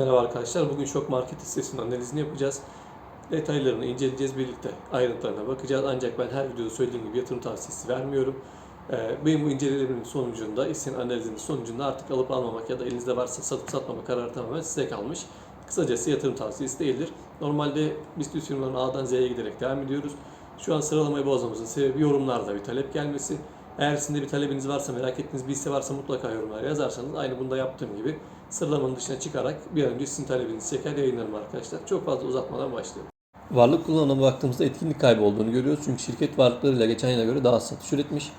Merhaba arkadaşlar. Bugün şok market hissesinin analizini yapacağız. Detaylarını inceleyeceğiz birlikte. Ayrıntılarına bakacağız. Ancak ben her videoda söylediğim gibi yatırım tavsiyesi vermiyorum. Ee, Benim bu incelemelerin sonucunda, hissenin analizinin sonucunda artık alıp almamak ya da elinizde varsa satıp satmama kararı tamamen size kalmış. Kısacası yatırım tavsiyesi değildir. Normalde BIST firmaların A'dan Z'ye giderek devam ediyoruz. Şu an sıralamayı bozmamızın sebebi yorumlarda bir talep gelmesi. Eğer sizin de bir talebiniz varsa, merak ettiğiniz bir hisse varsa mutlaka yorumlara yazarsanız aynı bunda yaptığım gibi sıralamanın dışına çıkarak bir an önce sizin talebinizi çeker yayınlarım arkadaşlar. Çok fazla uzatmadan başlayalım. Varlık kullanımına baktığımızda etkinlik kaybı olduğunu görüyoruz. Çünkü şirket varlıklarıyla geçen yıla göre daha satış üretmiş.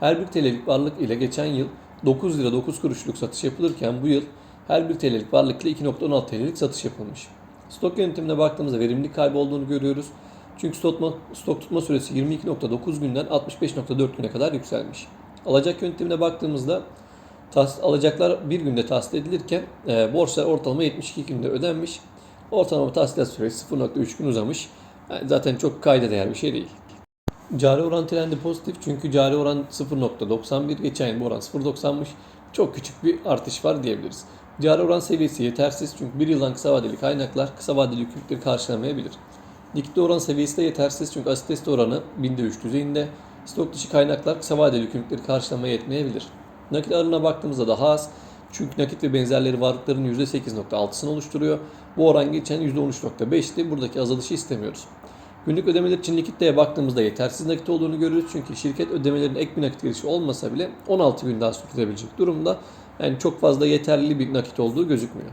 Her bir TL'lik varlık ile geçen yıl 9 lira 9 kuruşluk satış yapılırken bu yıl her bir TL'lik varlık ile 2.16 TL'lik satış yapılmış. Stok yönetimine baktığımızda verimlilik kaybı olduğunu görüyoruz. Çünkü stok, tutma- stok tutma süresi 22.9 günden 65.4 güne kadar yükselmiş. Alacak yönetimine baktığımızda Tas, alacaklar bir günde tahsil edilirken e, borçlar ortalama 72 günde ödenmiş. Ortalama tahsilat süresi 0.3 gün uzamış. Yani zaten çok kayda değer bir şey değil. Cari oran trendi pozitif çünkü cari oran 0.91 geçen yıl bu oran 0.90'mış. Çok küçük bir artış var diyebiliriz. Cari oran seviyesi yetersiz çünkü bir yıldan kısa vadeli kaynaklar kısa vadeli yükümlülükleri karşılamayabilir. Likidite oran seviyesi de yetersiz çünkü asitesi oranı binde 3 düzeyinde. Stok dışı kaynaklar kısa vadeli yükümlülükleri karşılamaya yetmeyebilir. Nakit ağırlığına baktığımızda daha az. Çünkü nakit ve benzerleri varlıkların %8.6'sını oluşturuyor. Bu oran geçen %13.5'ti. Buradaki azalışı istemiyoruz. Günlük ödemeler için likiditeye baktığımızda yetersiz nakit olduğunu görüyoruz. Çünkü şirket ödemelerin ek bir nakit girişi olmasa bile 16 gün daha sürdürebilecek durumda. Yani çok fazla yeterli bir nakit olduğu gözükmüyor.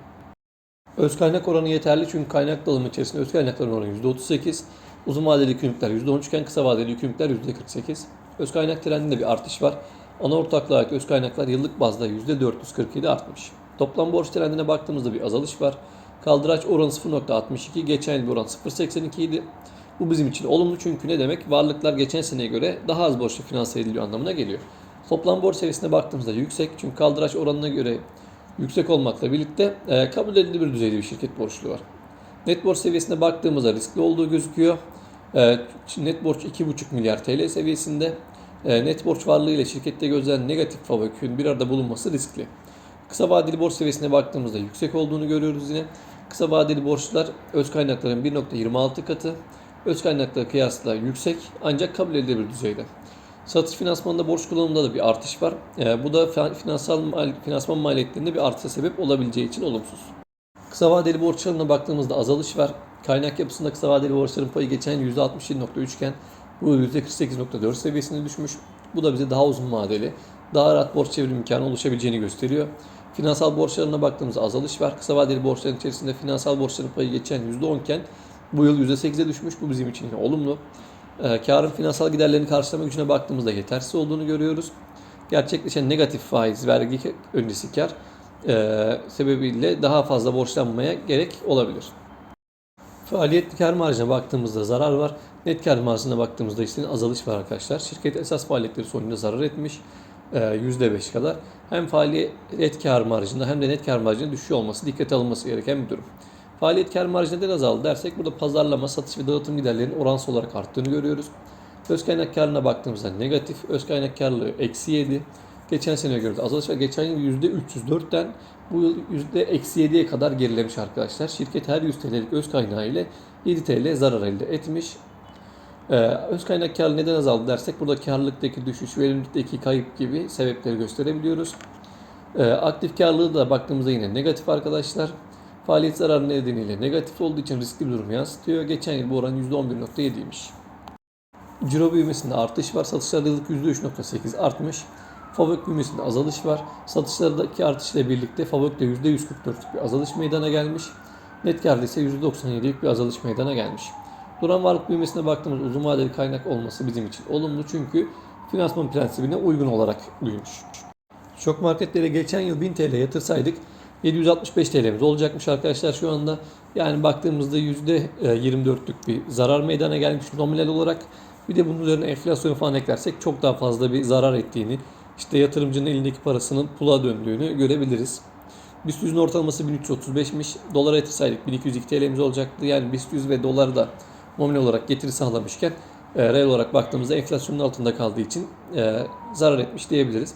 Öz kaynak oranı yeterli çünkü kaynak dağılımı içerisinde öz kaynakların oranı %38, uzun vadeli yükümlülükler %13 iken kısa vadeli yükümlülükler %48. Öz kaynak trendinde bir artış var. Ana ortaklığa öz kaynaklar yıllık bazda %447 artmış. Toplam borç trendine baktığımızda bir azalış var. Kaldıraç oranı 0.62, geçen yıl bir oran 0.82 idi. Bu bizim için olumlu çünkü ne demek? Varlıklar geçen seneye göre daha az borçla finanse ediliyor anlamına geliyor. Toplam borç seviyesine baktığımızda yüksek çünkü kaldıraç oranına göre yüksek olmakla birlikte e, kabul edilebilir düzeyde bir şirket borçluğu var. Net borç seviyesine baktığımızda riskli olduğu gözüküyor. E, net borç 2,5 milyar TL seviyesinde. E, net borç varlığı ile şirkette gözlenen negatif fabökün bir arada bulunması riskli. Kısa vadeli borç seviyesine baktığımızda yüksek olduğunu görüyoruz yine. Kısa vadeli borçlar öz kaynakların 1.26 katı, öz kaynaklara kıyasla yüksek ancak kabul edilebilir düzeyde. Satış finansmanında borç kullanımında da bir artış var. E, bu da fi- finansal mal, finansman maliyetlerinde bir artışa sebep olabileceği için olumsuz. Kısa vadeli borçlarına baktığımızda azalış var. Kaynak yapısında kısa vadeli borçların payı geçen yıl %67.3 iken bu yıl %48.4 seviyesine düşmüş. Bu da bize daha uzun vadeli, daha rahat borç çevrim imkanı oluşabileceğini gösteriyor. Finansal borçlarına baktığımızda azalış var. Kısa vadeli borçların içerisinde finansal borçların payı geçen %10 iken bu yıl %8'e düşmüş. Bu bizim için olumlu. Ee, karın finansal giderlerini karşılama gücüne baktığımızda yetersiz olduğunu görüyoruz. Gerçekleşen negatif faiz, vergi öncesi kar e, sebebiyle daha fazla borçlanmaya gerek olabilir. Faaliyet kar marjına baktığımızda zarar var. Net kar marjına baktığımızda ise azalış var arkadaşlar. Şirket esas faaliyetleri sonucunda zarar etmiş. e, %5 kadar. Hem faaliyet kar marjında hem de net kar marjında düşüyor olması dikkate alınması gereken bir durum. Faaliyet kar marjı neden azaldı dersek burada pazarlama, satış ve dağıtım giderlerinin oransal olarak arttığını görüyoruz. Öz kaynak karına baktığımızda negatif, öz kaynak karlılığı eksi 7. Geçen sene göre de azalış var. Geçen yıl %304'ten bu yıl eksi %-7'ye kadar gerilemiş arkadaşlar. Şirket her 100 TL'lik öz kaynağı ile 7 TL zarar elde etmiş. Ee, öz kaynak karlı neden azaldı dersek burada karlılıktaki düşüş, verimlilikteki kayıp gibi sebepleri gösterebiliyoruz. Ee, aktif karlılığı da baktığımızda yine negatif arkadaşlar. Faaliyet zararı nedeniyle negatif olduğu için riskli bir durum yansıtıyor. Geçen yıl bu oran %11.7'ymiş. Ciro büyümesinde artış var. Satışlarda yıllık %3.8 artmış. Fabrik büyümesinde azalış var. Satışlardaki artışla birlikte Fabrik'te %144'lük bir azalış meydana gelmiş. Net karda ise %97'lik bir azalış meydana gelmiş. Duran varlık büyümesine baktığımız uzun vadeli kaynak olması bizim için olumlu çünkü finansman prensibine uygun olarak büyümüş. Şok marketlere geçen yıl 1000 TL yatırsaydık 765 TL'miz olacakmış arkadaşlar şu anda. Yani baktığımızda %24'lük bir zarar meydana gelmiş nominal olarak. Bir de bunun üzerine enflasyonu falan eklersek çok daha fazla bir zarar ettiğini, işte yatırımcının elindeki parasının pula döndüğünü görebiliriz. BIST 100'ün ortalaması 1335'miş. Dolara yatırsaydık 1202 TL'miz olacaktı. Yani BIST 100 ve dolar da nominal olarak getiri sağlamışken e, reel olarak baktığımızda enflasyonun altında kaldığı için e, zarar etmiş diyebiliriz.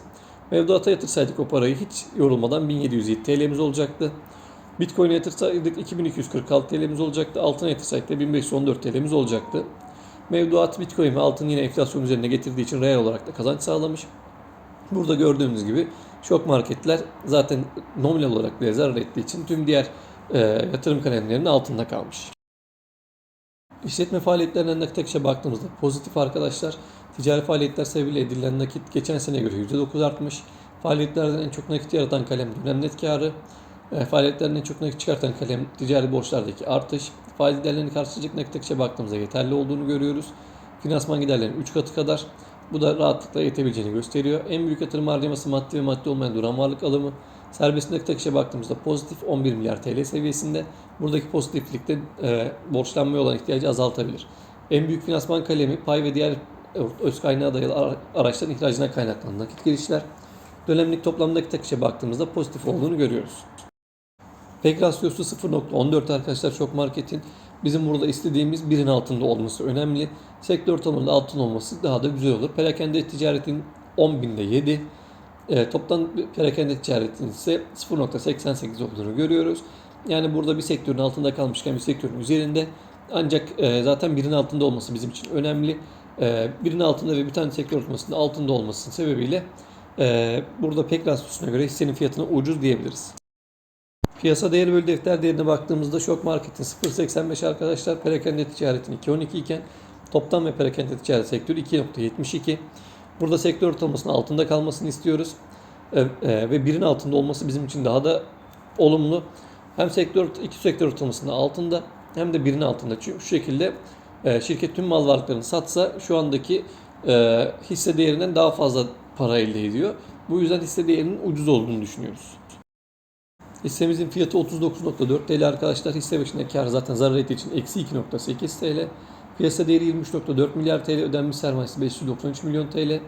Mevduata yatırsaydık o parayı hiç yorulmadan 1707 TL'miz olacaktı. Bitcoin'e yatırsaydık 2246 TL'miz olacaktı. Altına yatırsaydık da 1514 TL'miz olacaktı. Mevduat Bitcoin ve altın yine enflasyon üzerine getirdiği için reel olarak da kazanç sağlamış. Burada gördüğünüz gibi şok marketler zaten nominal olarak bile zarar ettiği için tüm diğer e, yatırım kalemlerinin altında kalmış. İşletme faaliyetlerinden nakit baktığımızda pozitif arkadaşlar. Ticari faaliyetler sebebiyle edilen nakit geçen sene göre %9 artmış. Faaliyetlerden en çok nakit yaratan kalem dönem net karı. E, faaliyetlerden en çok nakit çıkartan kalem ticari borçlardaki artış. Faiz giderlerini karşılayacak nakit akışa baktığımızda yeterli olduğunu görüyoruz. Finansman giderlerinin 3 katı kadar. Bu da rahatlıkla yetebileceğini gösteriyor. En büyük yatırım harcaması maddi ve maddi olmayan duran varlık alımı. Serbest nakit akışa baktığımızda pozitif 11 milyar TL seviyesinde. Buradaki pozitiflikte e, borçlanmaya olan ihtiyacı azaltabilir. En büyük finansman kalemi pay ve diğer öz kaynağa dayalı ara- araçların ihracına kaynaklanan nakit girişler. Dönemlik toplam nakit akışa baktığımızda pozitif olduğunu görüyoruz. PEG rasyosu 0.14 arkadaşlar çok marketin bizim burada istediğimiz birin altında olması önemli. Sektör tanımında altın olması daha da güzel olur. Perakende ticaretin 10 binde 7. E, toplam perakende ticaretin ise 0.88 olduğunu görüyoruz. Yani burada bir sektörün altında kalmışken bir sektörün üzerinde. Ancak e, zaten birin altında olması bizim için önemli. E, birin altında ve bir tane sektör ortalamasının altında olmasının sebebiyle e, burada PEG rasyosuna göre hissenin fiyatına ucuz diyebiliriz. Piyasa değeri bölü defter değerine baktığımızda şok marketin 0.85 arkadaşlar. Perakende ticaretin 2.12 iken toptan ve perakende ticaret sektörü 2.72. Burada sektör ortalamasının altında kalmasını istiyoruz. E, e, ve birin altında olması bizim için daha da olumlu. Hem sektör iki sektör ortalamasının altında hem de birin altında. Çünkü şu şekilde e, şirket tüm mal varlıklarını satsa şu andaki e, hisse değerinden daha fazla para elde ediyor. Bu yüzden hisse değerinin ucuz olduğunu düşünüyoruz. Hissemizin fiyatı 39.4 TL arkadaşlar. Hisse başına kar zaten zarar ettiği için eksi 2.8 TL. Piyasa değeri 23.4 milyar TL. Ödenmiş sermayesi 593 milyon TL.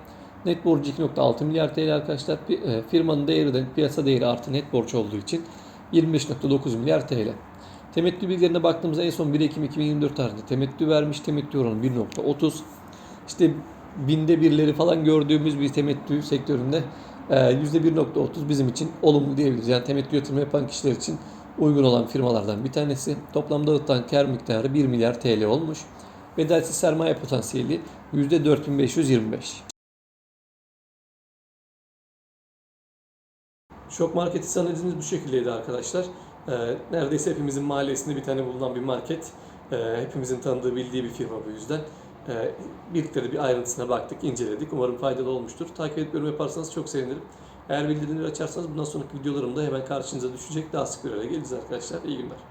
Net borcu 2.6 milyar TL arkadaşlar. E, Firmanın değeri de piyasa değeri artı net borç olduğu için 25.9 milyar TL. Temettü bilgilerine baktığımızda en son 1 Ekim 2024 tarihinde temettü vermiş. Temettü oranı 1.30. İşte binde birleri falan gördüğümüz bir temettü sektöründe e, %1.30 bizim için olumlu diyebiliriz. Yani temettü yatırımı yapan kişiler için uygun olan firmalardan bir tanesi. Toplam dağıtılan kar miktarı 1 milyar TL olmuş. Bedelsiz sermaye potansiyeli %4525. Şok market hisse analizimiz bu şekildeydi arkadaşlar. Ee, neredeyse hepimizin mahallesinde bir tane bulunan bir market. Ee, hepimizin tanıdığı, bildiği bir firma bu yüzden. Ee, birlikte de bir ayrıntısına baktık, inceledik. Umarım faydalı olmuştur. Takip edip yorum yaparsanız çok sevinirim. Eğer bildirimleri açarsanız bundan sonraki videolarımda hemen karşınıza düşecek. Daha sık bir araya geleceğiz arkadaşlar. İyi günler.